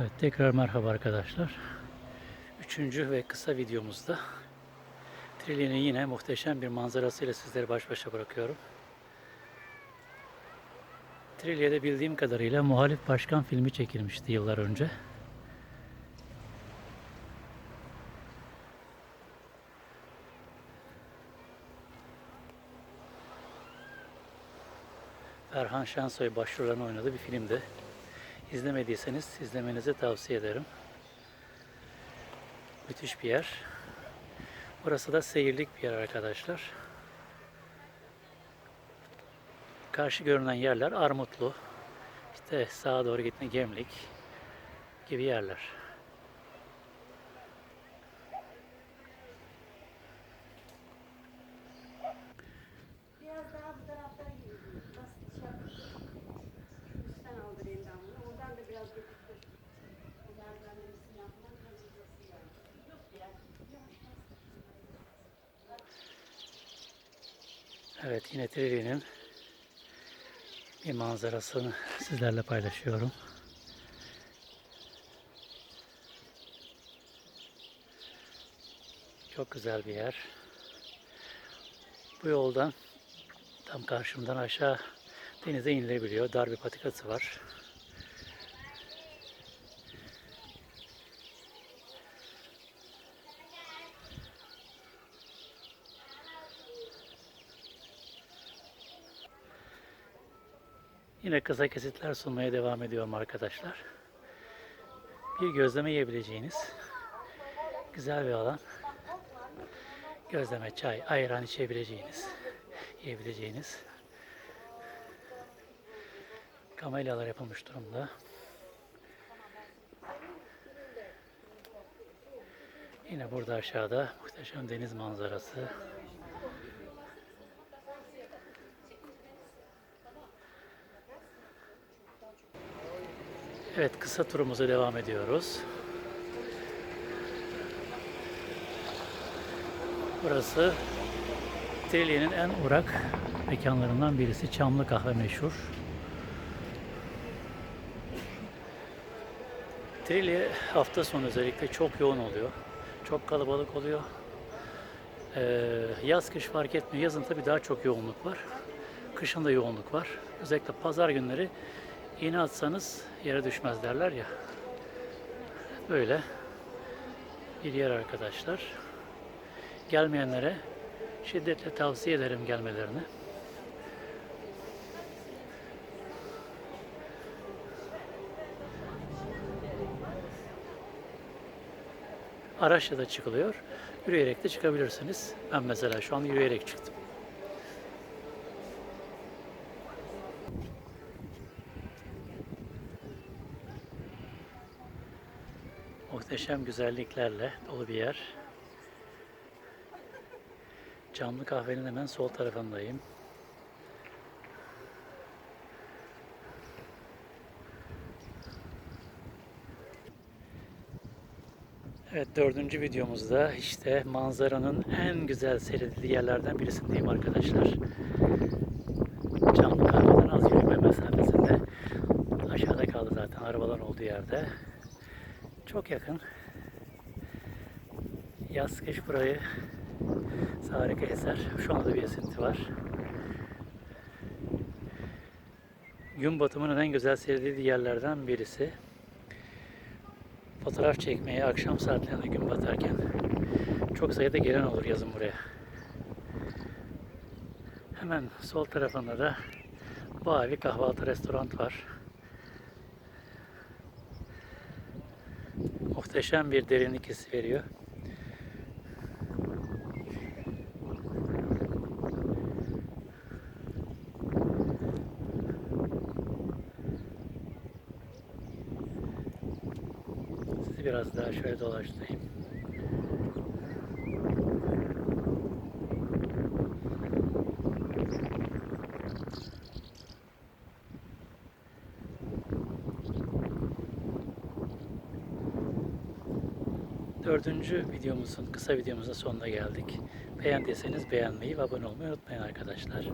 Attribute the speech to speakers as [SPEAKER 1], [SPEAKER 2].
[SPEAKER 1] Evet tekrar merhaba arkadaşlar. Üçüncü ve kısa videomuzda Trilli'nin yine muhteşem bir manzarasıyla sizleri baş başa bırakıyorum. Trilli'de bildiğim kadarıyla Muhalif Başkan filmi çekilmişti yıllar önce. Erhan Şensoy başrollerini oynadığı bir filmdi. İzlemediyseniz izlemenizi tavsiye ederim. Müthiş bir yer. Burası da seyirlik bir yer arkadaşlar. Karşı görünen yerler Armutlu. İşte sağa doğru gitme Gemlik gibi yerler. Evet yine Trivie'nin bir manzarasını sizlerle paylaşıyorum. Çok güzel bir yer. Bu yoldan tam karşımdan aşağı denize inilebiliyor. Dar bir patikası var. Yine kısa kesitler sunmaya devam ediyorum arkadaşlar. Bir gözleme yiyebileceğiniz güzel bir alan. Gözleme, çay, ayran içebileceğiniz, yiyebileceğiniz kamelyalar yapılmış durumda. Yine burada aşağıda muhteşem deniz manzarası. Evet kısa turumuza devam ediyoruz. Burası Trilye'nin en uğrak mekanlarından birisi. Çamlı kahve meşhur. Trilye hafta sonu özellikle çok yoğun oluyor. Çok kalabalık oluyor. Ee, yaz kış fark etmiyor. Yazın tabii daha çok yoğunluk var. Kışın da yoğunluk var. Özellikle pazar günleri iğne atsanız yere düşmez derler ya. Böyle bir yer arkadaşlar. Gelmeyenlere şiddetle tavsiye ederim gelmelerini. Araçla da çıkılıyor. Yürüyerek de çıkabilirsiniz. Ben mesela şu an yürüyerek çıktım. Muhteşem güzelliklerle dolu bir yer. Camlı kahvenin hemen sol tarafındayım. Evet dördüncü videomuzda işte manzaranın en güzel seyredildiği yerlerden birisindeyim arkadaşlar. Camlı kahveden az yürüme mesafesinde. Aşağıda kaldı zaten arabaların olduğu yerde. Çok yakın. Yaz kış burayı harika eser. Şu anda bir esinti var. Gün batımının en güzel seyredildiği yerlerden birisi. Fotoğraf çekmeye akşam saatlerinde gün batarken çok sayıda gelen olur yazın buraya. Hemen sol tarafında da Bavi Kahvaltı Restoran var. Muhteşem bir derinlik hissi veriyor. Sizi biraz daha şöyle dolaştırayım. Dördüncü videomuzun, kısa videomuzun sonuna geldik. Beğendiyseniz beğenmeyi ve abone olmayı unutmayın arkadaşlar.